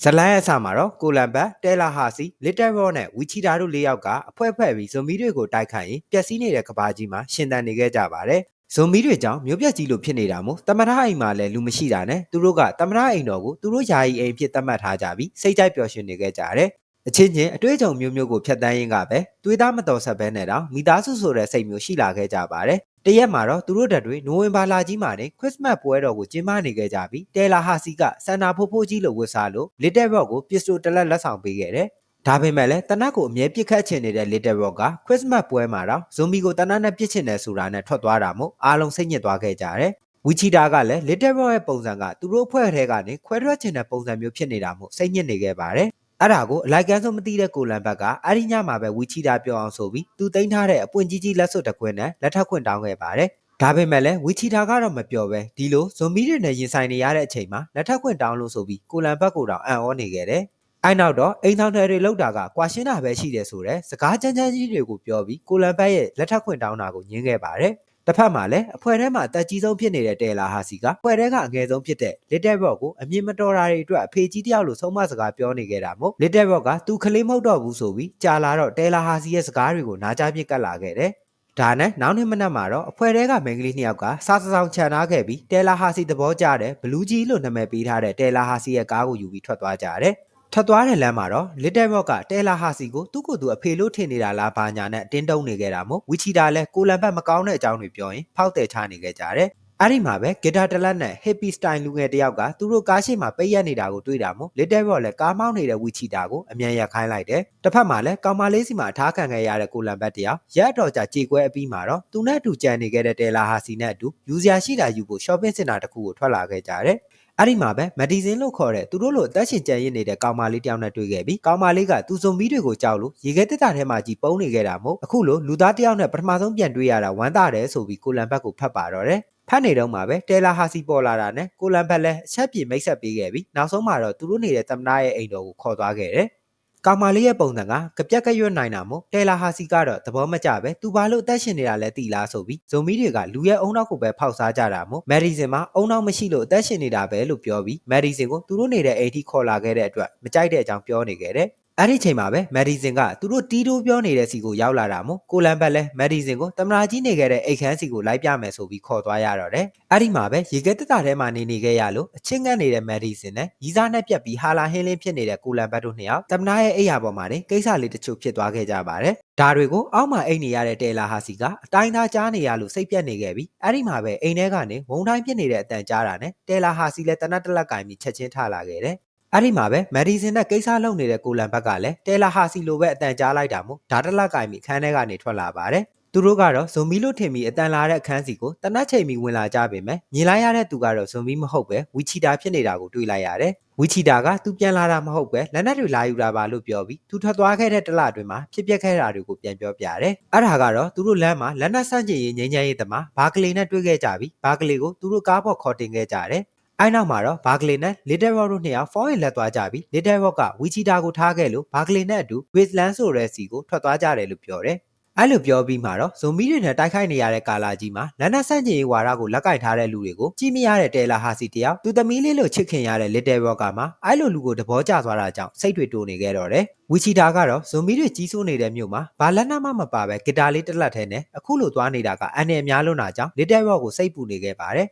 ဇလန်ရဲ့အစမှာတော့ကိုလံဘတ်တဲလာဟာစီလစ်တယ်ရော့နဲ့ဝီချီတာတို့၄ယောက်ကအဖွဲ့ဖွဲ့ပြီးဇွန်မီတွေကိုတိုက်ခိုက်ရင်ပျက်စီးနေတဲ့ကဘာကြီးမှာရှင်သန်နေခဲ့ကြပါတယ်ဇွန်မီတွေကြောင့်မျိုးပြက်ကြီးလိုဖြစ်နေတာမို့တမရအိမ်မှာလည်းလူမရှိတာနဲ့သူတို့ကတမရအိမ်တော်ကိုသူတို့ယာယီအိမ်ဖြစ်သတ်မှတ်ထားကြပြီးစိတ်ကြိုက်ပျော်ရွှင်နေခဲ့ကြတယ် အချင်းချင်းအတွေ့အကြုံမျိုးမျိုးကိုဖျက်ဆီးရင်းကပဲတွေးသားမတော်ဆက်ဘဲနဲ့တော့မိသားစုဆိုတဲ့စိတ်မျိုးရှိလာခဲ့ကြပါတယ်တရက်မှာတော့သူတို့တက်တွေနိုဝင်ဘာလကြီးမှာနေခရစ်စမတ်ပွဲတော်ကိုကျင်းပနေခဲ့ကြပြီးတဲလာဟာစီကစန္နာဖိုးဖိုးကြီးလိုဝတ်စားလို့လစ်တယ်ဘော့ကိုပစ္စတိုတလက်လက်ဆောင်ပေးခဲ့တယ်။ဒါပေမဲ့လည်းတနတ်ကိုအမြဲပစ်ခတ်ချင်နေတဲ့လစ်တယ်ဘော့ကခရစ်စမတ်ပွဲမှာတော့ဇွန်မီကိုတနတ်နဲ့ပစ်ချင်တယ်ဆိုတာနဲ့ထွက်သွားတာမို့အားလုံးစိတ်ညစ်သွားခဲ့ကြတယ်။ဝီချီတာကလည်းလစ်တယ်ဘော့ရဲ့ပုံစံကသူတို့အဖွဲ့ထဲကနေခွဲထွက်ချင်တဲ့ပုံစံမျိုးဖြစ်နေတာမို့စိတ်ညစ်နေခဲ့ပါတယ်။ အဲ့ဒါကိုအလိုက်ကန်းဆုံးမသိတဲ့ကိုလန်ဘက်ကအဲ့ဒီညမှာပဲဝီချီတာပြောအောင်ဆိုပြီးသူသိမ်းထားတဲ့အပွင့်ကြီးကြီးလက်စွပ်တစ်ခွင်းနဲ့လက်ထပ်ခွင့်တောင်းခဲ့ပါတယ်။ဒါပေမဲ့လည်းဝီချီတာကတော့မပြောပဲဒီလိုဇွန်မီတွေနဲ့ရင်ဆိုင်နေရတဲ့အချိန်မှာလက်ထပ်ခွင့်တောင်းလို့ဆိုပြီးကိုလန်ဘက်ကိုတော့အံ့ဩနေခဲ့တယ်။အဲ့နောက်တော့အိမ်ဆောင်တွေလောက်တာကကွာရှင်းတာပဲရှိတယ်ဆိုတော့စကားချမ်းချမ်းကြီးတွေကိုပြောပြီးကိုလန်ဘက်ရဲ့လက်ထပ်ခွင့်တောင်းတာကိုညင်းခဲ့ပါတယ်။ တစ်ဖက်မှာလည်းအဖွဲထဲမှာအသက်ကြီးဆုံးဖြစ်နေတဲ့တဲလာဟာစီကဖွဲထဲကအငယ်ဆုံးဖြစ်တဲ့ Little Rock ကိုအမြင်မတော်တာတွေအတွက်အဖေကြီးတယောက်လိုဆုံးမစကားပြောနေခဲ့တာမို့ Little Rock ကသူကလေးမဟုတ်တော့ဘူးဆိုပြီးကြာလာတော့တဲလာဟာစီရဲ့စကားတွေကိုနားကြားပြစ်ကတ်လာခဲ့တယ်။ဒါနဲ့နောက်နေ့မနက်မှာတော့အဖွဲထဲကမိန်းကလေးနှစ်ယောက်ကစားစဆောင်ခြံထားခဲ့ပြီးတဲလာဟာစီသဘောကျတဲ့ဘလူးကြီးလို့နာမည်ပေးထားတဲ့တဲလာဟာစီရဲ့ကားကိုယူပြီးထွက်သွားကြတယ်။ ထွက်သွားတဲ့လမ်းမှာတော့ Little Rock ကတဲလာဟာစီကိုသူ့ကိုယ်သူအဖေလို့ထင်နေတာလားဘာညာနဲ့တင်းတုံးနေခဲ့တာမို့ဝီချီတာလည်းကိုလံဘတ်မကောင်းတဲ့အကြောင်းတွေပြောရင်ဖောက်တယ်ချနေခဲ့ကြတယ် အဲ့ဒီမှာပဲဂီတာတလက်နဲ့ happy style လူငယ်တယောက်ကသူတို့ကားရှိမှာပိတ်ရက်နေတာကိုတွေ့တာမို့ Little Rock လည်းကားမောင်းနေတဲ့ဝီချီတာကိုအမြန်ရက်ခိုင်းလိုက်တယ်တစ်ဖက်မှာလည်းကောင်မလေးစီမှာအထားခံခဲ့ရတဲ့ကိုလံဘတ်တယောက်ရက်အတော်ကြာကြေကွဲအပြီးမှာတော့သူနဲ့အတူကြံနေခဲ့တဲ့တဲလာဟာစီနဲ့အတူယူစရာရှိတာယူဖို့ shopping center တစ်ခုကိုထွက်လာခဲ့ကြတယ်အဲ့ဒီမှာပဲမဒီဇင်လို့ခေါ်တဲ့သူတို့လိုအသက်ရှင်ကြံရစ်နေတဲ့ကောင်မလေးတယောက်နဲ့တွေ့ခဲ့ပြီးကောင်မလေးကသူစုံမီးတွေကိုကြောက်လို့ရေခဲတက်တာထဲမှာကြီးပုံနေခဲ့တာမို့အခုလိုလူသားတယောက်နဲ့ပထမဆုံးပြန်တွေ့ရတာဝမ်းသာတယ်ဆိုပြီးကိုလန်ဘတ်ကိုဖတ်ပါတော့တယ် ဖတ်နေတော့မှပဲတဲလာဟာစီပေါ်လာတာနဲ့ကိုလန်ဘတ်လည်းအချက်ပြေမိတ်ဆက်ပေးခဲ့ပြီးနောက်ဆုံးမှာတော့သူတို့နေတဲ့သမနာရဲ့အိမ်တော်ကိုခေါ်သွားခဲ့တယ်ကောင်မလေးရဲ့ပုံစံကကပြက်ကရွတ်နိုင်တာမို့တဲလာဟာစီကတော့သဘောမကျပဲသူဘာလို့အသက်ရှင်နေတာလဲသိလားဆိုပြီးဇုံမီတွေကလူရဲ့အုံနောက်ကိုပဲဖောက်စားကြတာမို့မယ်ဒီစင်မှာအုံနောက်မရှိလို့အသက်ရှင်နေတာပဲလို့ပြောပြီးမယ်ဒီစင်ကိုသူတို့နေတဲ့အိမ်ထိခေါ်လာခဲ့တဲ့အတွက်မကြိုက်တဲ့အကြောင်းပြောနေခဲ့တယ် အဲ့ဒီချိန်မှာပဲမယ်ဒီစင်ကသူတို့တီးတိုးပြောနေတဲ့စီကိုရောက်လာတာမို့ကိုလန်ဘတ်လည်းမယ်ဒီစင်ကိုတမနာကြီးနေခဲ့တဲ့အိတ်ခမ်းစီကိုလိုက်ပြမယ်ဆိုပြီးခေါ်သွားရတော့တယ်။အဲ့ဒီမှာပဲရေခဲတက်တာထဲမှာနေနေခဲ့ရလို့အချင်းငတ်နေတဲ့မယ်ဒီစင်နဲ့ရီးစားနဲ့ပြက်ပြီးဟာလာဟင်းလင်းဖြစ်နေတဲ့ကိုလန်ဘတ်တို့နှစ်ယောက်တမနာရဲ့အိယာပေါ်မှာနေကိစ္စလေးတချို့ဖြစ်သွားခဲ့ကြပါတယ်။ဒါတွေကိုအောက်မှာအိတ်နေရတဲ့တဲလာဟာစီကအတိုင်းသားကြားနေရလို့စိတ်ပြက်နေခဲ့ပြီးအဲ့ဒီမှာပဲအိမ်ထဲကနေဝုံတိုင်းဖြစ်နေတဲ့အတန်ကြားတာနဲ့တဲလာဟာစီလည်းတနတ်တလက်ကင်ပြီးချက်ချင်းထလာခဲ့တယ်။ အဲ့ဒီမှာပဲမယ်ဒီစင်နဲ့ကိစ္စလုပ်နေတဲ့ကိုလန်ဘက်ကလည်းတဲလာဟာစီလိုပဲအတန်ကြားလိုက်တာမို့ဓာတ်တလက်ကင်ပြီးခန်းထဲကနေထွက်လာပါတယ်။သူတို့ကတော့ဇွန်မီလို့ထင်ပြီးအတန်လာတဲ့အခန်းစီကိုတနတ်ချိန်ပြီးဝင်လာကြပေမဲ့မြင်လိုက်ရတဲ့သူကတော့ဇွန်မီမဟုတ်ပဲဝီချီတာဖြစ်နေတာကိုတွေ့လိုက်ရတယ်။ဝီချီတာကသူပြန်လာတာမဟုတ်ပဲလက်နက်တွေလာယူတာပါလို့ပြောပြီးသူထွက်သွားခဲ့တဲ့တလအတွင်းမှာဖြစ်ပျက်ခဲ့တာတွေကိုပြန်ပြောပြတယ်။အဲ့ဒါကတော့သူတို့လမ်းမှာလက်နက်ဆန့်ကျင်ရေးငြိမ်းချမ်းရေးတမဘာကလေးနဲ့တွေ့ခဲ့ကြပြီးဘာကလေးကိုသူတို့ကားပေါ်ခေါ်တင်ခဲ့ကြတယ်။ အဲ့နောက်မှာတော့ဘာကလေးနဲ့ Little Rock တို့နှစ်ယောက်ဖုန်းရင်လက်သွားကြပြီး Little Rock ကဝီချီတာကိုထားခဲ့လို့ဘာကလေးနဲ့အတူ Wasteland ဆိုတဲ့စီကိုထွက်သွားကြတယ်လို့ပြောတယ်။အဲ့လိုပြောပြီးမှတော့ဇွန်မီတွေနဲ့တိုက်ခိုက်နေရတဲ့ကာလာကြီးမှာလက်နက်ဆန့်ကျင်ရေးဝါဒကိုလက်ကင်ထားတဲ့လူတွေကိုကြည့်မရတဲ့တဲလာဟာစီတယောက်သူသမီးလေးလိုချစ်ခင်ရတဲ့ Little Rock မှာအဲ့လိုလူကိုသဘောကျသွားတာကြောင့်စိတ်တွေတိုးနေခဲ့တော့တယ်ဝီချီတာကတော့ဇွန်မီတွေကြီးစိုးနေတဲ့မြို့မှာဘာလက်နက်မှမပါပဲဂီတာလေးတစ်လက်ထဲနဲ့အခုလိုသွားနေတာကအန်နယ်များလွန်းတာကြောင့် Little Rock ကိုစိတ်ပူနေခဲ့ပါတယ်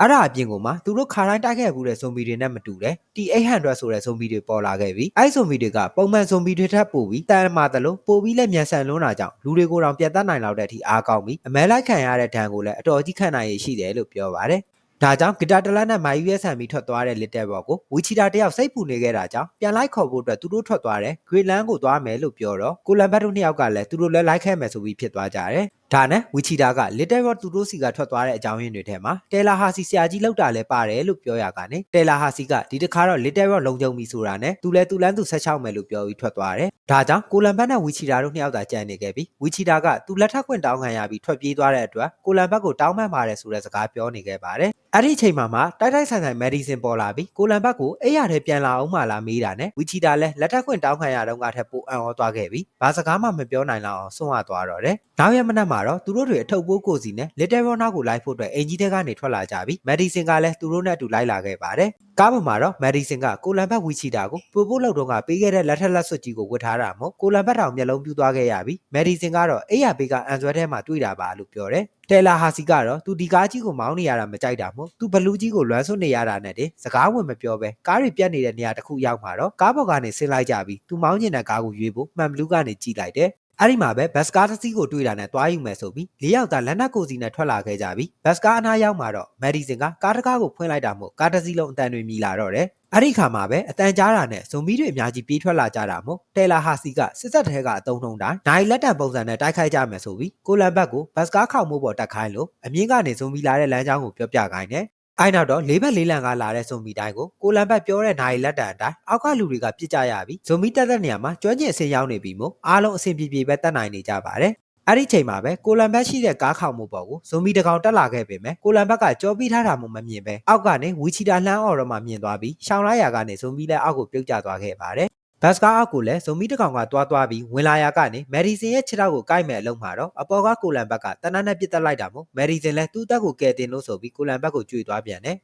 အဲ့ဒါအပြင်ကိုမှသူတို့ခါတိုင်းတိုက်ခဲ့ဘူးတဲ့ဇွန်ဘီတွေနဲ့မတူတယ် T800 ဆိုတဲ့ဇွန်ဘီတွေပေါ်လာခဲ့ပြီအဲ့ဇွန်ဘီတွေကပုံမှန်ဇွန်ဘီတွေထက်ပိုပြီးတန်မာတယ်လို့ပိုပြီးလည်းမြန်ဆန်လွန်းတာကြောင့်လူတွေကိုတောင်ပြတ်တတ်နိုင်လောက်တဲ့အထိအားကောင်းပြီးအမဲလိုက်ခံရတဲ့ဒဏ်ကိုလည်းအတော်ကြီးခံနိုင်ရရှိတယ်လို့ပြောပါတယ်ဒါကြောင့်ဂီတာတလက်နဲ့မိုင်ယူရဲဆန်ပြီးထွက်သွားတဲ့ Little Rock ကိုဝီချီတာတယောက်စိတ်ပူနေခဲ့တာကြောင့်ပြန်လိုက်ခေါ်ဖို့အတွက်သူတို့ထွက်သွားတယ်ဂရီလန်ကိုသွားမယ်လို့ပြောတော့ကိုလန်ဘတ်တို့နှစ်ယောက်ကလည်းသူတို့လည်းလိုက်ခဲ့မယ်ဆိုပြီးဖြစ်သွားကြတယ် ဒါနဲ့ဝီချီတာက Little Rock သူတို့စီကထွက်သွားတဲ့အကြောင်းရင်းတွေထဲမှာတယ်လာဟာစီဆရာကြီးလောက်တာလည်းပါတယ်လို့ပြောရကနေတယ်လာဟာစီကဒီတစ်ခါတော့ Little Rock လုံခြုံပြီဆိုတာနဲ့သူလည်းသူလန်းသူဆက်ချောက်မယ်လို့ပြောပြီးထွက်သွားတယ်။ဒါကြောင့်ကိုလန်ဘတ်နဲ့ဝီချီတာတို့နှစ်ယောက်သာကြံနေခဲ့ပြီးဝီချီတာကသူလက်ထပ်ခွင့်တောင်းခံရပြီးထွက်ပြေးသွားတဲ့အတွက်ကိုလန်ဘတ်ကိုတောင်းပန်ပါတယ်ဆိုတဲ့စကားပြောနေခဲ့ပါတယ်။အဲ့ဒီအချိန်မှာမှတိုက်တိုက်ဆိုင်ဆိုင်မက်ဒီဆင်ပေါ်လာပြီးကိုလန်ဘတ်ကိုအဲ့ရတဲ့ပြန်လာအောင်မှလာမေးတာနဲ့ဝီချီတာလည်းလက်ထပ်ခွင့်တောင်းခံရတော့ကထက်ပိုအံ့ဩသွားခဲ့ပြီးဘာစကားမှမပြောနိုင်လောက်အောင်ဆွန့်ရသွားတော့တယ်။နောက်ရက်မနက်မှာမှာတော့သူတို့တွေအထုပ်ပိုးကိုစီနဲ့လစ်တယ်ဘောနောက်ကိုလိုက်ဖို့အတွက်အင်ဂျီတဲကနေထွက်လာကြပြီးမက်ဒီဆင်ကလည်းသူတို့နဲ့အတူလိုက်လာခဲ့ပါတယ်ကားပေါ်မှာတော့မက်ဒီဆင်ကကိုလံဘတ်ဝီချီတာကိုပို့ပို့လောက်တော့ကပေးခဲ့တဲ့လက်ထက်လက်စွပ်ကြီးကိုဝတ်ထားတာမို့ကိုလံဘတ်တောင်မျက်လုံးပြူသွားခဲ့ရပြီးမက်ဒီဆင်ကတော့အိယာဘေးကအန်ဆွဲထဲမှာတွေ့တာပါလို့ပြောတယ်တယ်လာဟာစီကတော့သူဒီကားကြီးကိုမောင်းနေရတာမကြိုက်တာမို့သူဘလူးကြီးကိုလွမ်းဆွနေရတာနဲ့တင်စကားဝင်မပြောပဲကားတွေပြတ်နေတဲ့နေရာတစ်ခုရောက်မှာတော့ကားပေါ်ကနေဆင်းလိုက်ကြပြီးသူမောင်းကျင်တဲ့ကားကိုရွေးဖို့မှန်ဘလူးကနေကြည့်လိုက်တယ် အဲ့ဒီမှာပဲဘတ်စကားတစ်စီးကိုတွေ့တာနဲ့တွားယူမယ်ဆိုပြီးလေးယောက်သားလက်နက်ကိုစီနဲ့ထွက်လာခဲ့ကြပြီးဘတ်စကားအနားရောက်မှာတော့မက်ဒီဆင်ကကားတစ်ကားကိုဖွင့်လိုက်တာမို့ကားတစ်စီးလုံးအတန်တွေမြည်လာတော့တယ်အဲ့ဒီခါမှာပဲအတန်ကြားတာနဲ့ဇွန်မီတွေအများကြီးပြေးထွက်လာကြတာမို့တယ်လာဟာစီကစစ်သက်ထဲကအတုံးထုံတိုင်းနိုင်လက်တံပုံစံနဲ့တိုက်ခိုက်ကြမယ်ဆိုပြီးကိုလန်ဘတ်ကိုဘတ်စကားခေါင်မိုးပေါ်တက်ခိုင်းလို့အမြင့်ကနေဇွန်မီလာတဲ့လမ်းကြောင်းကိုပြောပြခိုင်းတယ် အိုင်နောက်တော့လေးဘက်လေးလံကလာတဲ့ဇွန်မီတိုင်းကိုကိုလန်ဘတ်ပြောတဲ့နိုင်လက်တံအတိုင်းအောက်ကလူတွေကပြစ်ကြရပြီးဇွန်မီတက်တဲ့နေရာမှာကျွမ်းကျင်အဆင်ရောက်နေပြီမို့အားလုံးအဆင်ပြေပြေပဲတက်နိုင်နေကြပါတယ်အဲ့ဒီချိန်မှာပဲကိုလံဘတ်ရှိတဲ့ကားခေါင်မှုပေါ်ကိုဇွန်မီတကောင်တက်လာခဲ့ပေမဲ့ကိုလံဘတ်ကကြောပြီးထားတာမှမမြင်ပဲအောက်ကနေဝီချီတာလှမ်းအော်တော့မှမြင်သွားပြီးရှောင်းလိုက်ရာကနေဇွန်မီလည်းအောက်ကိုပြုတ်ကျသွားခဲ့ပါတယ် ဘတ်စကားအောက်ကိုလည်းဇွန်မီတကောင်ကတွားတွားပြီးဝင်လာရာကနေမယ်ဒီဆင်ရဲ့ခြေထောက်ကိုကိုက်မဲ့အလုံးမှာတော့အပေါ်ကကိုလံဘတ်ကတနက်နဲ့ပြစ်တက်လိုက်တာမို့မယ်ဒီဆင်လည်းသူ့တက်ကိုကယ်တင်လို့ဆိုပြီးကိုလံဘတ်ကိုကြွေသွားပြန်တယ်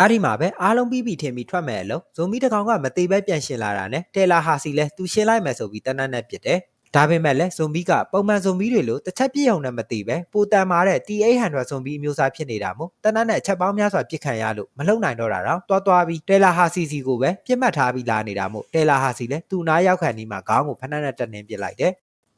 အဲ့ဒီမှာပဲအားလုံးပြီးပြီထင်ပြီးထွက်မဲ့အလုံးဇွန်မီတကောင်ကမသေးပဲပြန်ရှင်လာတာနဲ့တယ်လာဟာစီလည်းသူရှင်းလိုက်မယ်ဆိုပြီးတနက်နဲ့ပြစ်တယ် ဒါပေမဲ့လည်းဇွန်ဘီကပုံမှန်ဇွန်ဘီတွေလိုတစ်ချက်ပြည့်အောင်နဲ့မသိပဲပိုတန်မာတဲ့ T800 ဇွန်ဘီအမျိုးအစားဖြစ်နေတာမို့တနက်နဲ့အချက်ပေါင်းများစွာပြစ်ခံရလို့မလုံနိုင်တော့တာတော့တွားတွားပြီးတယ်လာဟာစီစီကိုပဲပြစ်မှတ်ထားပြီးလာနေတာမို့တယ်လာဟာစီလည်းသူ့နားရောက်ခံဒီမှာခေါင်းကိုဖနှက်နဲ့တက်နှင်းပစ်လိုက်တယ်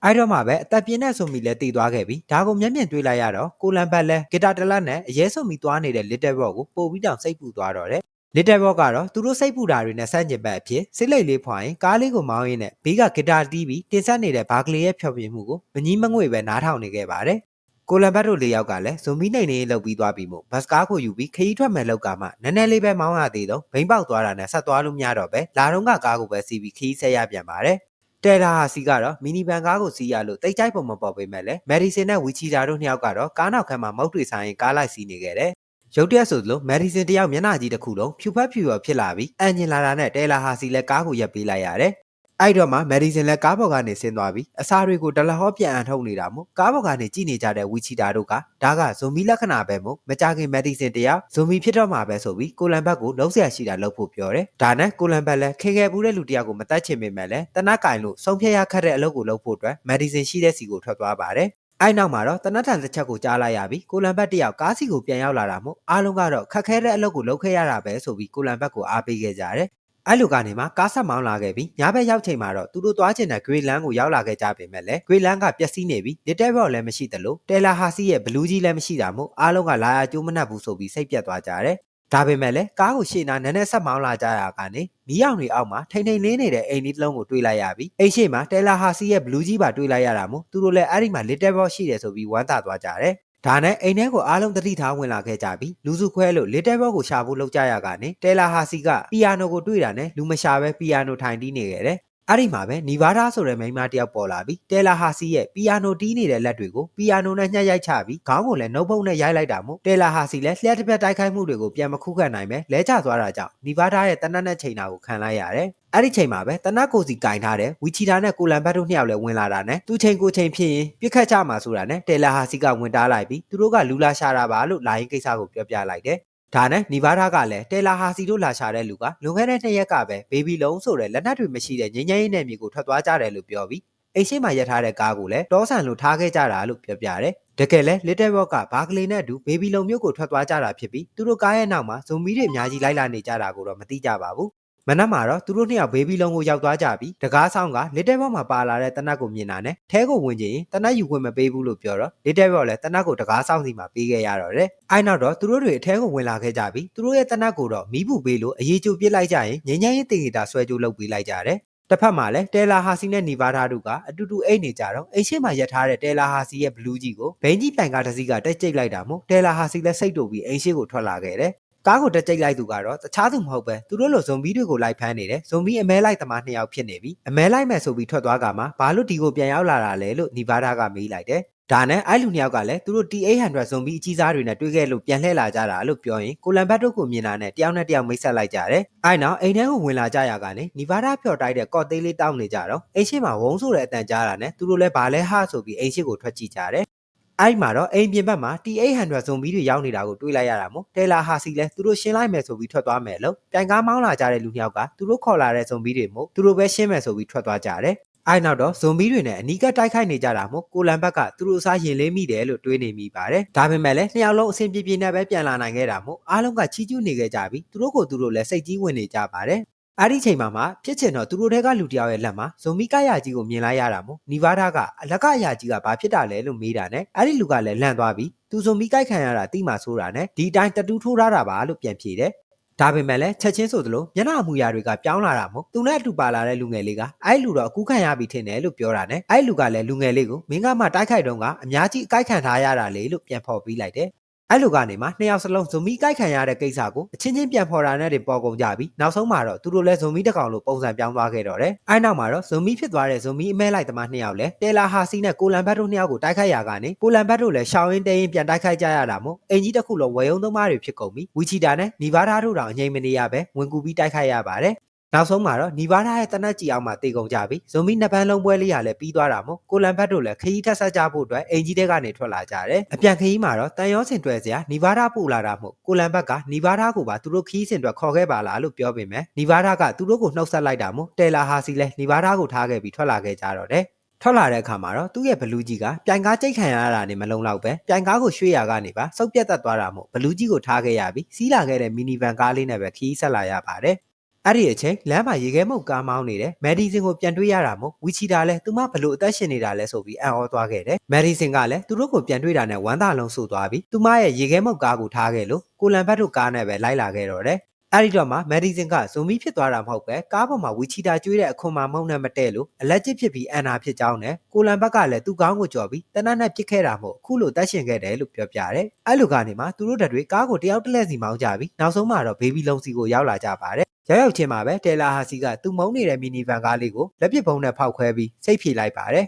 အဲ့တော့မှပဲအသက်ပြင်းတဲ့ဆိုမီလဲတည်သွားခဲ့ပြီးဒါကိုမျက်မြင်တွေ့လိုက်ရတော့ကိုလန်ဘတ်လဲဂီတာတလက်နဲ့အရေးဆိုမီသွားနေတဲ့ Little Rock ကိုပို့ပြီးတောင်စိတ်ပူသွားတော့တယ် Little Boy ကတော့သူတို့စိတ်ပူတာတွေနဲ့ဆန့်ကျင်ဘက်အဖြစ်စိတ်လိတ်လေးဖွာရင်ကားလေးကိုမောင်းရင်းနဲ့ဘေးကဂီတာတီးပြီးတင်ဆက်နေတဲ့ဘာကလေးရဲ့ဖျော်ဖြေမှုကိုမငီးမငွေပဲနားထောင်နေခဲ့ပါတယ်။ကိုလံဘတ်တို့လေးယောက်ကလည်းဇွန်မီနိုင်နေလောက်ပြီးသွားပြီးမို့ဘတ်စကားကိုယူပြီးခရီးထွက်မဲ့လောက်ကမှနည်းနည်းလေးပဲမောင်းရသေးတော့ဘိန်းပေါက်သွားတာနဲ့ဆက်သွားလို့မရတော့ပဲလာတော့ကကားကိုပဲစီးပြီးခရီးဆက်ရပြန်ပါတယ်။တယ်လာဟာစီကတော့မီနီဗန်ကားကိုစီးရလို့တိတ်ကြိုက်ပုံမပေါ်ပေမဲ့လည်းမယ်ဒီဆင်နဲ့ဝီချီတာတို့နှစ်ယောက်ကတော့ကားနောက်ခန်းမှာမုတ်တွေဆိုင်ရင်ကားလိုက်စီးနေခဲ့တယ် ရုတ်တရက်ဆိုသလိုမယ်ဒီဆင်တယောက်မျက်နှာကြီးတစ်ခုလုံးဖြူဖက်ဖြူရောဖြစ်လာပြီးအန်ဂျင်လာတာနဲ့တဲလာဟာစီလည်းကားကိုရပ်ပေးလိုက်ရတယ်။အဲ့တော့မှမယ်ဒီဆင်လည်းကားပေါ်ကနေဆင်းသွားပြီးအစာတွေကိုဒလဟောပြန်အန်ထုတ်နေတာမို့ကားပေါ်ကနေကြည့်နေကြတဲ့ဝီချီတာတို့ကဒါကဇွန်မီလက္ခဏာပဲမို့မကြခင်မယ်ဒီဆင်တယောက်ဇွန်မီဖြစ်တော့မှာပဲဆိုပြီးကိုလန်ဘတ်ကိုလုံးဆရာရှိတာလုပ်ဖို့ပြောတယ်။ဒါနဲ့ကိုလန်ဘတ်လည်းခေခဲဘူးတဲ့လူတယောက်ကိုမတတ်ချင်ပေမဲ့လည်းတနက်ကင်လို့ဆုံးဖြတ်ရခက်တဲ့အလုပ်ကိုလုပ်ဖို့အတွက်မယ်ဒီဆင်ရှိတဲ့စီကိုထွက်သွားပါတယ်။ အဲ့နောက်မှာတော့တနတ်ထန်တစ်ချက်ကိုကြားလိုက်ရပြီးကိုလံဘတ်တယောက်ကားစီကိုပြန်ရောက်လာတာမို့အားလုံးကတော့ခက်ခဲတဲ့အလုပ်ကိုလုပ်ခဲ့ရတာပဲဆိုပြီးကိုလံဘတ်ကိုအားပေးခဲ့ကြတယ်။အဲ့လိုကနေမှကားဆက်မောင်းလာခဲ့ပြီးညဘက်ရောက်ချိန်မှာတော့သူတို့သွားချင်တဲ့ Great Land ကိုရောက်လာခဲ့ကြပေမဲ့လည်း Great Land ကပျက်စီးနေပြီး Little Rock လည်းမရှိသလို Taylor Hasi ရဲ့ Blue ကြီးလည်းမရှိတာမို့အားလုံးကလာရကျိုးမနှက်ဘူးဆိုပြီးစိတ်ပြတ်သွားကြတယ်။ ဒါပေမဲ့လည်းကားကိုရှေ့နာနည်းနည်းဆက်မောင်းလာကြရကနေမီးရောင်တွေအောက်မှာထိန်ထိန်လေးနေတဲ့အိမ်လေးတစ်လုံးကိုတွေ့လိုက်ရပြီးအိမ်ရှိမှာတယ်လာဟာစီရဲ့ဘလူးကြီးပါတွေ့လိုက်ရတာမို့သူတို့လည်းအဲ့ဒီမှာ little boss ရှိတယ်ဆိုပြီးဝမ်းသာသွားကြတယ်ဒါနဲ့အိမ်ထဲကိုအားလုံးတတိထားဝင်လာခဲ့ကြပြီးလူစုခွဲလို့ little boss ကိုရှာဖို့လုပ်ကြရကနေတယ်လာဟာစီကပီယာနိုကိုတွေ့တာနဲ့လူမရှာပဲပီယာနိုထိုင်တီးနေခဲ့တယ် အဲ့ဒီမှာပဲနီဗားဒါဆိုတဲ့မိန်းမတယောက်ပေါ်လာပြီးတယ်လာဟာစီရဲ့ပီယာနိုတီးနေတဲ့လက်တွေကိုပီယာနိုနဲ့ညှက်ရိုက်ချပြီးခေါင်းကိုလည်းနှုတ်ဖုံးနဲ့ရိုက်လိုက်တာမို့တယ်လာဟာစီလည်းလျှက်တစ်ပြက်တိုက်ခိုက်မှုတွေကိုပြန်မခုခံနိုင်ပဲလဲကျသွားတာကြောင့်နီဗားဒါရဲ့တနက်နဲ့ချိန်တာကိုခံလိုက်ရတယ်အဲ့ဒီချိန်မှာပဲတနတ်ကိုစီကင်ထားတဲ့ဝီချီတာနဲ့ကိုလန်ဘတ်တို့နှစ်ယောက်လည်းဝင်လာတာနဲ့သူချိန်ကိုချိန်ဖြစ်ရင်ပြစ်ခတ်ကြမှာဆိုတာနဲ့တယ်လာဟာစီကဝင်တားလိုက်ပြီးသူတို့ကလူလာရှာတာပါလို့လာရင်ကိစ္စကိုပြောပြလိုက်တယ် ဒါနဲ့နီဗားဒါကလည်းတယ်လာဟာစီတို့လာရှာတဲ့လူကလွန်ခဲ့တဲ့နှစ်ရက်ကပဲဘေဘီလုံးဆိုတဲ့လက်နက်တွေမရှိတဲ့ငញ្ញင်းရဲ့နယ်မြေကိုထွက်သွားကြတယ်လို့ပြောပြီးအိမ်ရှိမှရက်ထားတဲ့ကားကိုလည်းတောဆန်လိုထားခဲ့ကြတာလို့ပြောပြတယ်။တကယ်လဲ Little Rock ကဘာကလေးနဲ့အတူဘေဘီလုံမျိုးကိုထွက်သွားကြတာဖြစ်ပြီးသူတို့ကားရဲ့နောက်မှာဇုံမီတွေအများကြီးလိုက်လာနေကြတာကိုတော့မသိကြပါဘူး။ မနက်မှာတော့သူတို့နှစ်ယောက်ဘေဘီလုံကိုရောက်သွားကြပြီးတကားဆောင်က Little Rock မှာပါလာတဲ့တနတ်ကိုမြင်တာနဲ့ထဲကိုဝင်ချင်တနတ်ယူခွင့်မပေးဘူးလို့ပြောတော့ Little Rock လည်းတနတ်ကိုတကားဆောင်စီမှာပေးခဲ့ရတော့တယ်။အဲနောက်တော့သူတို့တွေအထဲကိုဝင်လာခဲ့ကြပြီးသူတို့ရဲ့တနတ်ကိုတော့မီးပူပေးလို့အရေးကြိုပစ်လိုက်ကြရင်ငញ្ញင်းရေးတင်ဂီတာဆွဲကြိုးလုပ်ပေးလိုက်ကြတယ်။တစ်ဖက်မှာလည်းတယ်လာဟာစီနဲ့နီဗာဒါတို့ကအတူတူအိတ်နေကြတော့အိတ်ရှိမှရက်ထားတဲ့တယ်လာဟာစီရဲ့ဘလူးကြီးကိုဘိန်းကြီးပိုင်ကားတစ်စီးကတက်ကျိတ်လိုက်တာမို့တယ်လာဟာစီလည်းစိတ်တူပြီးအိမ်ရှိကိုထွက်လာခဲ့တယ်။ ကားကိုတက်ကျိတ်လိုက်သူကတော့တခြားသူမဟုတ်ပဲသူတို့လိုဇွန်ဘီတွေကိုလိုက်ဖမ်းနေတယ်ဇွန်ဘီအမဲလိုက်သမားနှစ်ယောက်ဖြစ်နေပြီအမဲလိုက်မဲ့ဆိုပြီးထွက်သွားကမှဘာလို့ဒီကိုပြန်ရောက်လာတာလဲလို့နီဗာဒါကမေးလိုက်တယ်ဒါနဲ့အဲ့လူနှစ်ယောက်ကလည်းသူတို့ T800 ဇွန်ဘီအကြီးစားတွေနဲ့တွေ့ခဲ့လို့ပြန်လှည့်လာကြတာလို့ပြောရင်ကိုလန်ဘတ်တို့ကိုမြင်တာနဲ့တယောက်နဲ့တယောက်မိတ်ဆက်လိုက်ကြတယ်။အဲ့နောက်အိမ်ထဲကိုဝင်လာကြရကနေနီဗာဒါဖြော်တိုက်တဲ့ကော့သေးလေးတောင်းနေကြတော့အိမ်ရှိမှာဝုန်းဆိုတဲ့အတန်ကြားတာနဲ့သူတို့လည်းဘာလဲဟာဆိုပြီးအိမ်ရှိကိုထွက်ကြည့်ကြတယ် အဲ့ဒီမှာတော့အိမ်ပြင်ဘက်မှာ T800 ဇွန်မီတွေရောက်နေတာကိုတွေးလိုက်ရတာမို့တယ်လာဟာစီလဲသူတို့ရှင်းလိုက်မယ်ဆိုပြီးထွက်သွားမယ်လို့ပြိုင်ကားမောင်းလာကြတဲ့လူနှစ်ယောက်ကသူတို့ခေါ်လာတဲ့ဇွန်မီတွေမို့သူတို့ပဲရှင်းမယ်ဆိုပြီးထွက်သွားကြတယ်အဲ့နောက်တော့ဇွန်မီတွေနဲ့အနီးကပ်တိုက်ခိုက်နေကြတာမို့ကိုလန်ဘက်ကသူတို့အစားရင်လေးမိတယ်လို့တွေးနေမိပါတယ်ဒါပေမဲ့လည်းနှစ်ယောက်လုံးအဆင်ပြေပြေနဲ့ပဲပြန်လာနိုင်ခဲ့တာမို့အားလုံးကချီးကျူးနေခဲ့ကြပြီးသူတို့ကိုသူတို့လည်းစိတ်ကြီးဝင်နေကြပါတယ် အဲ့ဒီချိန်မှာမှဖြစ်ချင်တော့သူတို့တဲကလူတယောက်ရဲ့လက်မှာဇွန်မီကရကြီးကိုမြင်လိုက်ရတာမို့နီဗားဒါကအလကအရာကြီးကဘာဖြစ်တာလဲလို့မေးတာနဲ့အဲ့ဒီလူကလည်းလန့်သွားပြီးသူဇွန်မီကိုက်ခံရတာတိမှဆိုးတာနဲ့ဒီအတိုင်းတတူးထိုးထားတာပါလို့ပြန်ဖြေတယ်ဒါပေမဲ့လည်းချက်ချင်းဆိုသလိုမျက်နှာအမူအရာတွေကပြောင်းလာတာမို့သူနဲ့အတူပါလာတဲ့လူငယ်လေးကအဲ့လူတော့အကူခံရပြီထင်တယ်လို့ပြောတာနဲ့အဲ့လူကလည်းလူငယ်လေးကိုမင်းကမှတိုက်ခိုက်တော့ကအများကြီးအကိုက်ခံထားရတာလေလို့ပြန်ဖော်ပြီးလိုက်တယ် အဲ့လိုကနေမှနှစ်ယောက်စလုံးဇွန်မီကိုက်ခံရတဲ့ကိစ္စကိုအချင်းချင်းပြန်ဖော်တာနဲ့တင်ပေါ်ကုန်ကြပြီးနောက်ဆုံးမှာတော့သူတို့လည်းဇွန်မီတစ်ကောင်လိုပုံစံပြောင်းသွားခဲ့တော့တယ်။အဲ့နောက်မှာတော့ဇွန်မီဖြစ်သွားတဲ့ဇွန်မီအမဲလိုက်သမားနှစ်ယောက်လည်းတယ်လာဟာစီနဲ့ကိုလန်ဘတ်တို့နှစ်ယောက်ကိုတိုက်ခိုက်ရာကနေကိုလန်ဘတ်တို့လည်းရှောင်းရင်းတဲရင်ပြန်တိုက်ခိုက်ကြရတာမို့အင်ကြီးတစ်ခုလုံးဝယ်ယုံသမားတွေဖြစ်ကုန်ပြီးဝီချီတာနဲ့နီဗားဒါတို့တောင်အငိမ့်မနေရပဲဝင်ကူပြီးတိုက်ခိုက်ရပါတယ်။ နောက်ဆုံးမှာတော့နီဗားဒါရဲ့တနက်ကြီးအောင်မှာတေကုန်ကြပြီးဇွန်မီနှစ်ပန်းလုံးပွဲလေးရလည်းပြီးသွားတာမို့ကိုလန်ဘတ်တို့လည်းခရီးထက်ဆက်ကြဖို့အတွက်အင်ကြီးတဲကနေထွက်လာကြတယ်။အပြန်ခရီးမှာတော့တန်ရောစင်တွဲစရာနီဗားဒါပို့လာတာမို့ကိုလန်ဘတ်ကနီဗားဒါကိုပါသူတို့ခရီးစင်တွဲခေါ်ခဲ့ပါလားလို့ပြောပေမဲ့နီဗားဒါကသူတို့ကိုနှုတ်ဆက်လိုက်တာမို့တယ်လာဟာစီလည်းနီဗားဒါကိုထားခဲ့ပြီးထွက်လာခဲ့ကြတော့တယ်။ထွက်လာတဲ့အခါမှာတော့သူ့ရဲ့ဘလူးကြီးကပြိုင်ကားကြိတ်ခံရတာနဲ့မလုံလောက်ပဲပြိုင်ကားကိုရွှေ့ရကနေပါစုပ်ပြတ်သက်သွားတာမို့ဘလူးကြီးကိုထားခဲ့ရပြီးစီးလာခဲ့တဲ့မီနီဗန်ကားလေးနဲ့ပဲခီးဆက်လာရပါတယ် အဲ့ဒီအချိန်လမ်းမှာရေခဲမုတ်ကားမောင်းနေတယ်မယ်ဒီဆင်ကိုပြန်တွေ့ရတာမို့ဝီချီတာလည်းသူမဘလို့အသက်ရှင်နေတာလဲဆိုပြီးအံ့ဩသွားခဲ့တယ်မယ်ဒီဆင်ကလည်းသူတို့ကိုပြန်တွေ့တာနဲ့ဝမ်းသာလုံးဆူသွားပြီးသူမရဲ့ရေခဲမုတ်ကားကိုထားခဲ့လို့ကိုလန်ဘတ်တို့ကားနဲ့ပဲလိုက်လာခဲ့တော့တယ် အဲ့ဒီတော့မှမယ်ဒီဆင်ကဇွန်မီဖြစ်သွားတာမဟုတ်ပဲကားပေါ်မှာဝီချီတာကျွေးတဲ့အခွန်မမုံနဲ့မတဲ့လို့အလက်ကျစ်ဖြစ်ပြီးအန်နာဖြစ်ကြောင်းနဲ့ကိုလန်ဘတ်ကလည်းသူ့ကောင်းကိုကြော်ပြီးတနတ်နဲ့ပြစ်ခဲ့တာမို့အခုလိုတက်ရှင်ခဲ့တယ်လို့ပြောပြတယ်အဲ့လိုကနေမှသူတို့တက်တွေကားကိုတယောက်တစ်လက်စီမောင်းကြပြီးနောက်ဆုံးမှတော့ဘေဘီလုံးစီကိုရောက်လာကြပါတယ်ရောက်ရောက်ချင်းမှာပဲတယ်လာဟာစီကသူ့မုံနေတဲ့မီနီဗန်ကားလေးကိုလက်ပစ်ဘုံနဲ့ဖောက်ခွဲပြီးစိတ်ဖြေလိုက်ပါတယ်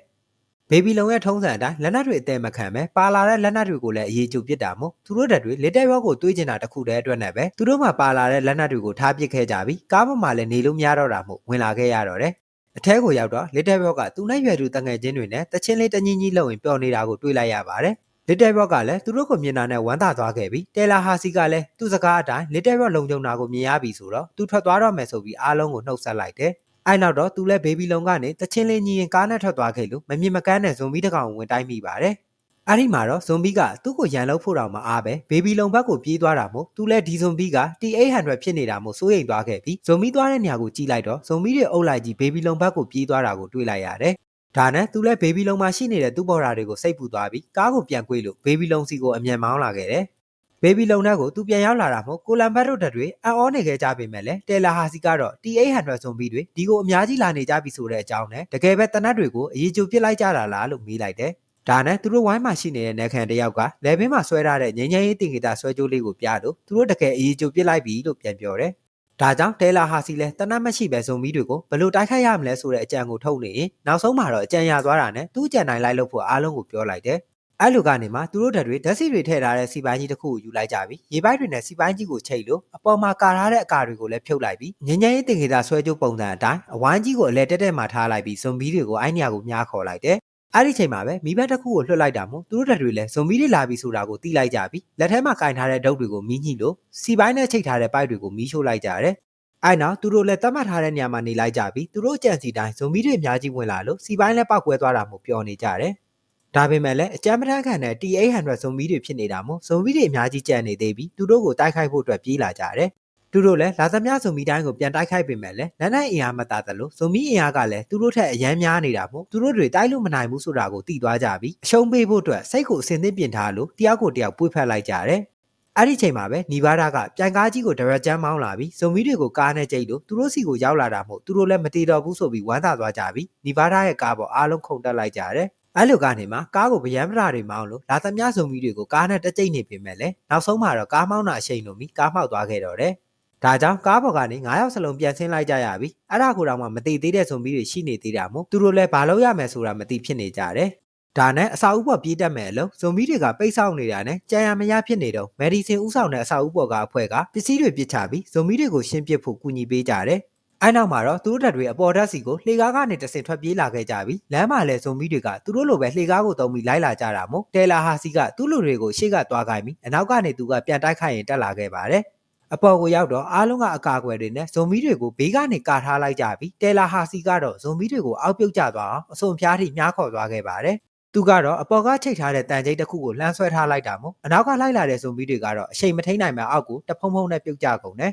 ဘေဘီလုံရဲ့ထုံးစံအတိုင်းလက်နက်တွေအသေးမခံပဲပါလာတဲ့လက်နက်တွေကိုလည်းအရေးကျုပ်ပစ်တာမို့သူတို့တက်တွေလက်တက်ရောကိုတွေးကျင်တာတခုတည်းအတွက်နဲ့ပဲသူတို့မှပါလာတဲ့လက်နက်တွေကိုထားပစ်ခဲ့ကြပြီးကားပေါ်မှာလည်းနေလို့မရတော့တာမို့ဝင်လာခဲ့ရတော့တယ်အထဲကိုရောက်တော့လက်တက်ရောကသူနဲ့ရွယ်သူတငယ်ချင်းတွေနဲ့တချင်းလေးတညင်းကြီးလုံရင်ပျော်နေတာကိုတွေးလိုက်ရပါတယ်လစ်တဲဘော့ကလည်းသူတို့ကိုမြင်တာနဲ့ဝမ်းသာသွားခဲ့ပြီးတယ်လာဟာစီကလည်းသူ့စကားအတိုင်းလစ်တဲဘော့လုံခြုံတာကိုမြင်ရပြီဆိုတော့သူထွက်သွားတော့မယ်ဆိုပြီးအားလုံးကိုနှုတ်ဆက်လိုက်တယ်။ အဲနောက်တော့သူလည်းဘေဘီလုံကနေတချင်းလေးညီရင်ကားနဲ့ထွက်သွားခဲ့လို့မမြင်မကန်းနဲ့ဇွန်မီတကောင်ဝင်တိုင်းမိပါတယ်။အဲ့ဒီမှာတော့ဇွန်ဘီကသူ့ကိုရန်လို့ဖို့တော့မအားပဲဘေဘီလုံဘက်ကိုပြေးသွားတာမို့သူလည်းဒီဇွန်ဘီက T800 ဖြစ်နေတာမို့စိုးရိမ်သွားခဲ့ပြီးဇွန်ဘီသွားတဲ့နေရာကိုကြည့်လိုက်တော့ဇွန်ဘီတွေအုပ်လိုက်ကြီးဘေဘီလုံဘက်ကိုပြေးသွားတာကိုတွေ့လိုက်ရတယ်ဒါနဲ့သူလည်းဘေဘီလုံမှာရှိနေတဲ့သူ့ဘော်ရာတွေကိုစိတ်ပူသွားပြီးကားကိုပြန်ကွေးလို့ဘေဘီလုံစီကိုအမြန်မောင်းလာခဲ့တယ်။ ဘေဘီလုံနဲ့ကိုသူပြန်ရောက်လာတာမို့ကိုလန်ဘတ်တို့တက်တွေအံ့ဩနေခဲ့ကြပေမဲ့လည်းတယ်လာဟာစီကတော့ T800 ဇွန်ဘီတွေဒီကိုအများကြီးလာနေကြပြီဆိုတဲ့အကြောင်းနဲ့တကယ်ပဲတနတ်တွေကိုအရေးကြိုပစ်လိုက်ကြတာလားလို့မေးလိုက်တယ်။ဒါနဲ့သူတို့ဝိုင်းမှာရှိနေတဲ့နေခံတယောက်ကလေဘင်းမှာဆွဲထားတဲ့ငញ្ញရေးတင်ဂီတာဆွဲကြိုးလေးကိုပြလို့သူတို့တကယ်အရေးကြိုပစ်လိုက်ပြီလို့ပြန်ပြောတယ်။ဒါကြောင့်တဲလာဟာစီလဲတနတ်မရှိပဲဇုံမီတွေကိုဘလို့တိုက်ခိုက်ရမလဲဆိုတဲ့အကြံကိုထုတ်နေရင်နောက်ဆုံးမှာတော့အကြံရသွားတာနဲ့သူ့အကြံတိုင်းလိုက်လို့ဖို့အားလုံးကိုပြောလိုက်တယ်။ အဲ့လိုကနေမှသူတို့ဓာတ်တွေဓာတ်စီတွေထည့်ထားတဲ့စီပိုင်းကြီးတစ်ခုကိုယူလိုက်ကြပြီးရေပိုက်တွေနဲ့စီပိုင်းကြီးကိုချိတ်လို့အပေါ်မှာကာထားတဲ့အကာတွေကိုလည်းဖြုတ်လိုက်ပြီးငញ្ញရေးတင်ခေတာဆွဲကြိုးပုံစံအတိုင်းအဝိုင်းကြီးကိုအလဲတက်တက်မှထားလိုက်ပြီးဇွန်ဘီတွေကိုအဲ့နေရာကိုမြားခေါ်လိုက်တယ်။အဲ့ဒီချိန်မှာပဲမိဘတစ်ခုကိုလွှတ်လိုက်တာမို့သူတို့တက်တွေလည်းဇွန်ဘီတွေလာပြီဆိုတာကိုသိလိုက်ကြပြီးလက်ထဲမှာကင်ထားတဲ့ဒုတ်တွေကိုမီးညှိလို့စီပိုင်းနဲ့ချိတ်ထားတဲ့ပိုက်တွေကိုမီးရှို့လိုက်ကြတယ်အဲ့နောက်သူတို့လည်းတတ်မှတ်ထားတဲ့နေရာမှာနေလိုက်ကြပြီးသူတို့ကြံစီတိုင်းဇုံမီတွေအများကြီးဝင်လာလို့စီပိုင်းလည်းပောက်ကွဲသွားတာမို့ပြောနေကြတယ်။ ဒါပေမဲ့လည်းအကြမ်းပထမ်းခံတဲ့ T800 ဇုံမီတွေဖြစ်နေတာမို့ဇုံမီတွေအများကြီးကြံနေသေးပြီးသူတို့ကိုတိုက်ခိုက်ဖို့အတွက်ပြေးလာကြတယ်။သူတို့လည်းလာသမျှဇုံမီတိုင်းကိုပြန်တိုက်ခိုက်ပေမဲ့လည်းလက်နက်အင်အားမသာသလိုဇုံမီအင်အားကလည်းသူတို့ထက်အရန်များနေတာမို့သူတို့တွေတိုက်လို့မနိုင်ဘူးဆိုတာကိုသိသွားကြပြီးအရှုံးပေးဖို့အတွက်စိတ်ကိုအစင်သင့်ပြင်ထားလို့တယောက်ကိုတယောက်ပွေးဖက်လိုက်ကြတယ်။အဲ့ဒီချိန်မှာပဲနီဗားဒါကပြန်ကားကြီးကိုဒရက်ကျန်းမောင်းလာပြီးဇုံမီတွေကိုကားနဲ့ကြိတ်လို့သူတို့စီကိုရောက်လာတာမို့သူတို့လည်းမတည်တော့ဘူးဆိုပြီးဝမ်းသာသွားကြပြီးနီဗားဒါရဲ့ကားပေါ်အားလုံးခုန်တက်လိုက်ကြတယ် အဲ့လိုကနေမှကားကိုဗျံပရာတွေမောင်းလို့လာသမျှဇုံမီတွေကိုကားနဲ့တက်ကြိတ်နေပေမဲ့လည်းနောက်ဆုံးမှာတော့ကားမောင်းတာအရှိန်လို့ပြီးကားမှောက်သွားခဲ့တော့တယ်ဒါကြောင့်ကားပေါ်ကနေ9ယောက်စလုံးပြန်ဆင်းလိုက်ကြရပြီအဲ့ဒါကိုတော့မှမတိသေးတဲ့ဇုံမီတွေရှိနေသေးတာမို့သူတို့လည်းဘာလို့ရမယ်ဆိုတာမသိဖြစ်နေကြတယ်ဒါနဲ့အစာဥပေါ်ပြေးတတ်မဲ့အလုံးဇွန်မီတွေကပိတ်ဆောက်နေတာနဲ့ကြံရမရဖြစ်နေတော့မယ်ဒီဆင်ဥဆောင်တဲ့အစာဥပေါ်ကအဖွဲ့ကပစ္စည်းတွေပစ်ချပြီးဇွန်မီတွေကိုရှင်းပစ်ဖို့ကူညီပေးကြတယ် အဲ့နောက်မှာတော့သူတို့တပ်တွေအပေါ်ဓာတ်စီကိုလှေကားကနေတဆင့်ထွက်ပြေးလာခဲ့ကြပြီးလမ်းမှာလည်းဇွန်မီတွေကသူတို့လိုပဲလှေကားကိုတုံးပြီးလိုက်လာကြတာမို့တယ်လာဟာစီကသူ့လူတွေကိုရှေ့ကသွားခိုင်းပြီးအနောက်ကနေသူကပြန်တိုက်ခိုက်ရင်တက်လာခဲ့ပါတယ်အပေါ်ကိုရောက်တော့အားလုံးကအကာအကွယ်တွေနဲ့ဇွန်မီတွေကိုဘေးကနေကာထားလိုက်ကြပြီးတယ်လာဟာစီကတော့ဇွန်မီတွေကိုအောက်ပြုတ်ကျသွားအောင်အစုံဖျားထိမြားခေါ်သွားခဲ့ပါတယ်သူကတော့အပေါ်ကချိတ်ထားတဲ့တန်ကျိတ်တစ်ခုကိုလှမ်းဆွဲထားလိုက်တာမို့အနောက်ကလိုက်လာတဲ့ဇွန်မီတွေကတော့အချိန်မထိန်နိုင်မှအောက်ကိုတဖုံဖုံနဲ့ပြုတ်ကျကုန်တယ်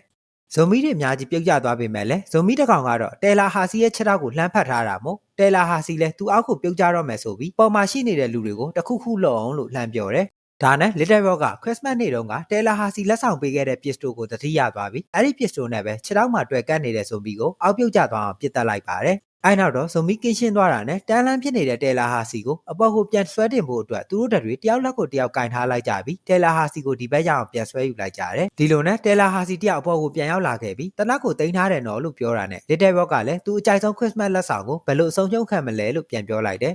ဇွန်မီတွေအများကြီးပြုတ်ကျသွားပေမဲ့လည်းဇွန်မီတစ်ကောင်ကတော့တယ်လာဟာစီရဲ့ခြေထောက်ကိုလှမ်းဖက်ထားတာမို့တယ်လာဟာစီလည်းသူ့အောက်ကိုပြုတ်ကျတော့မယ်ဆိုပြီးပေါ်မှာရှိနေတဲ့လူတွေကိုတခုခုလောက်အောင်လို့လှမ်းပြောတယ်ဒါနဲ့ Little Rock က Christmas နေ့တုန်းကတယ်လာဟာစီလက်ဆောင်ပေးခဲ့တဲ့ pistol ကိုတတိယသွားပြီးအဲ့ဒီ pistol နဲ့ပဲခြေထောက်မှာတွေ့ကတ်နေတဲ့ဇွန်မီကိုအောက်ပြုတ်ကျသွားအောင်ပစ်တက်လိုက်ပါတယ် အဲ့နောက်တော့ဇွန်မီကင်းရှင်းသွားတာနဲ့တန်းလန်းဖြစ်နေတဲ့တယ်လာဟာစီကိုအပေါ်ကိုပြန်ဆွဲတင်ဖို့အတွက်သူတို့တပ်တွေတယောက်လက်ကိုတယောက်ကင်ထားလိုက်ကြပြီးတယ်လာဟာစီကိုဒီဘက်ရအောင်ပြန်ဆွဲယူလိုက်ကြတယ်ဒီလိုနဲ့တယ်လာဟာစီတယောက်အပေါ်ကိုပြန်ရောက်လာခဲ့ပြီးတနက်ကိုတင်ထားတယ်နော်လို့ပြောတာနဲ့ Little Rock ကလည်းသူအကြိုက်ဆုံး Christmas လက်ဆောင်ကိုဘယ်လိုအဆုံးရှုံးခံမလဲလို့ပြန်ပြောလိုက်တယ်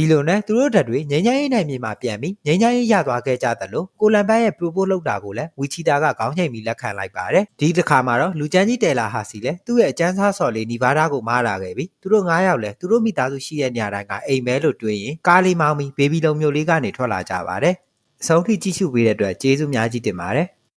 ဒီလိုနဲ့သူတို့ဓာတ်တွေငိမ့်ချိုင်းရေးနိုင်မြေမှာပြန်ပြီးငိမ့်ချိုင်းရေးရသွားခဲ့ကြတယ်လို့ကိုလန်ဘတ်ရဲ့ propose လုပ်တာကိုလည်းဝီချီတာကခေါင်းချိန်ပြီးလက်ခံလိုက်ပါတယ်ဒီတစ်ခါမှာတော့လူချမ်းကြီးတယ်လာဟာစီလည်းသူ့ရဲ့အကျန်းစားစော်လေးနီဗားဒါကိုမားလာခဲ့ပြီးသူတို့9ယောက်လည်းသူတို့မိသားစုရှိတဲ့ညတိုင်းကအိမ်မဲလို့တွေးရင်ကားလေးမောင်းပြီးဘေဘီလုံးမျိုးလေးကနေထွက်လာကြပါတယ်အဆုံးထိကြည့်ရှုပေးတဲ့အတွက်ကျေးဇူးများကြီးတင်ပါတယ်